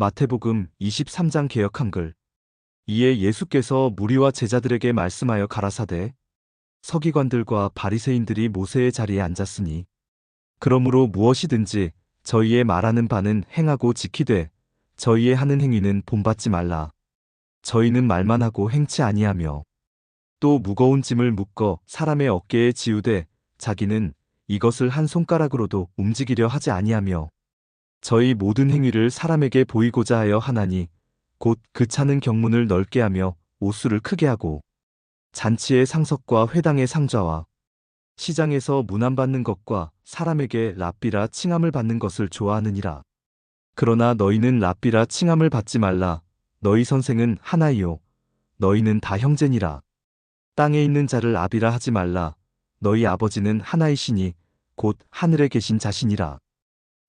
마태복음 23장 개역 한글. 이에 예수께서 무리와 제자들에게 말씀하여 가라사대 서기관들과 바리새인들이 모세의 자리에 앉았으니 그러므로 무엇이든지 저희의 말하는 바는 행하고 지키되 저희의 하는 행위는 본받지 말라. 저희는 말만 하고 행치 아니하며 또 무거운 짐을 묶어 사람의 어깨에 지우되 자기는 이것을 한 손가락으로도 움직이려 하지 아니하며 저희 모든 행위를 사람에게 보이고자 하여 하나니 곧 그 차는 경문을 넓게 하며 옷수를 크게 하고 잔치의 상석과 회당의 상좌와 시장에서 문안받는 것과 사람에게 랍비라 칭함을 받는 것을 좋아하느니라. 그러나 너희는 랍비라 칭함을 받지 말라. 너희 선생은 하나이요. 너희는 다 형제니라. 땅에 있는 자를 아비라 하지 말라. 너희 아버지는 하나이시니 곧 하늘에 계신 자신이라.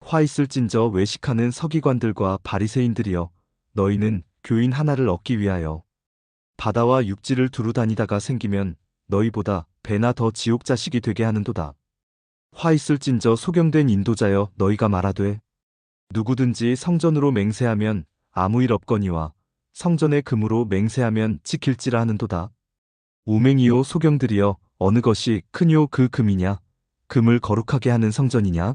화 있을진저 외식하는 서기관들과 바리새인들이여 너희는 교인 하나를 얻기 위하여 바다와 육지를 두루 다니다가 생기면 너희보다 배나 더 지옥 자식이 되게 하는도다. 화 있을진저 소경된 인도자여 너희가 말하되 누구든지 성전으로 맹세하면 아무 일 없거니와 성전의 금으로 맹세하면 지킬지라 하는도다. 우맹이요 소경들이여 어느 것이 크뇨 그 금이냐 금을 거룩하게 하는 성전이냐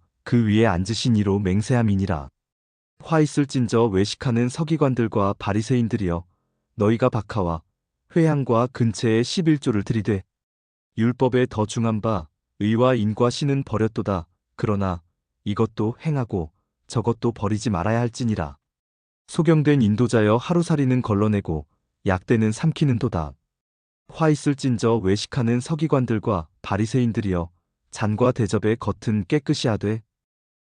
그 위에 앉으신 이로 맹세함이니라. 화 있을진저 외식하는 서기관들과 바리새인들이여 너희가 박하와 회향과 근처에 11조를 들이되 율법에 더 중한 바 의와 인과 신은 버렸도다. 그러나 이것도 행하고 저것도 버리지 말아야 할지니라. 소경된 인도자여 하루살이는 걸러내고 약대는 삼키는도다. 화 있을진저 외식하는 서기관들과 바리새인들이여 잔과 대접의 겉은 깨끗이 하되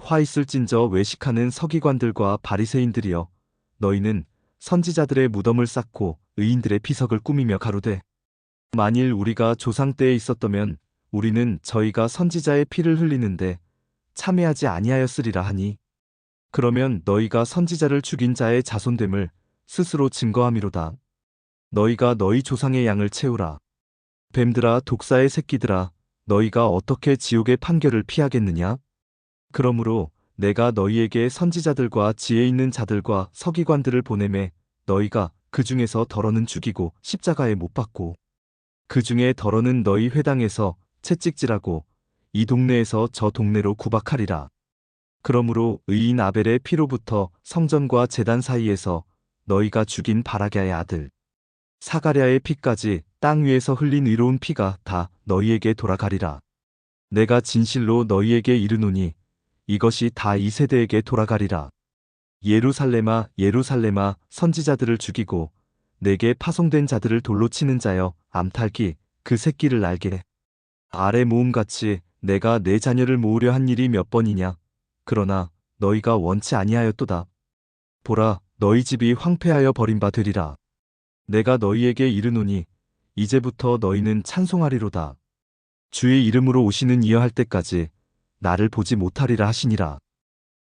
화 있을진저 외식하는 서기관들과 바리새인들이여 너희는 선지자들의 무덤을 쌓고 의인들의 피석을 꾸미며 가로되 만일 우리가 조상 때에 있었다면 우리는 저희가 선지자의 피를 흘리는데 참여하지 아니하였으리라 하니 그러면 너희가 선지자를 죽인 자의 자손됨을 스스로 증거함이로다. 너희가 너희 조상의 양을 채우라. 뱀들아 독사의 새끼들아 너희가 어떻게 지옥의 판결을 피하겠느냐 그러므로 내가 너희에게 선지자들과 지혜 있는 자들과 서기관들을 보내매 너희가 그 중에서 덜어는 죽이고 십자가에 못 박고 그 중에 덜어는 너희 회당에서 채찍질하고 이 동네에서 저 동네로 구박하리라. 그러므로 의인 아벨의 피로부터 성전과 재단 사이에서 너희가 죽인 바라갸의 아들 사가랴의 피까지 땅 위에서 흘린 의로운 피가 다 너희에게 돌아가리라. 내가 진실로 너희에게 이르노니 이것이 다 이 세대에게 돌아가리라. 예루살렘아 예루살렘아 선지자들을 죽이고 내게 파송된 자들을 돌로 치는 자여 암탈기 그 새끼를 날게. 아래 모음같이 내가 내 자녀를 모으려 한 일이 몇 번이냐? 그러나 너희가 원치 아니하였도다. 보라 너희 집이 황폐하여 버린 바 되리라. 내가 너희에게 이르노니 이제부터 너희는 찬송하리로다. 주의 이름으로 오시는 이어 할 때까지 나를 보지 못하리라 하시니라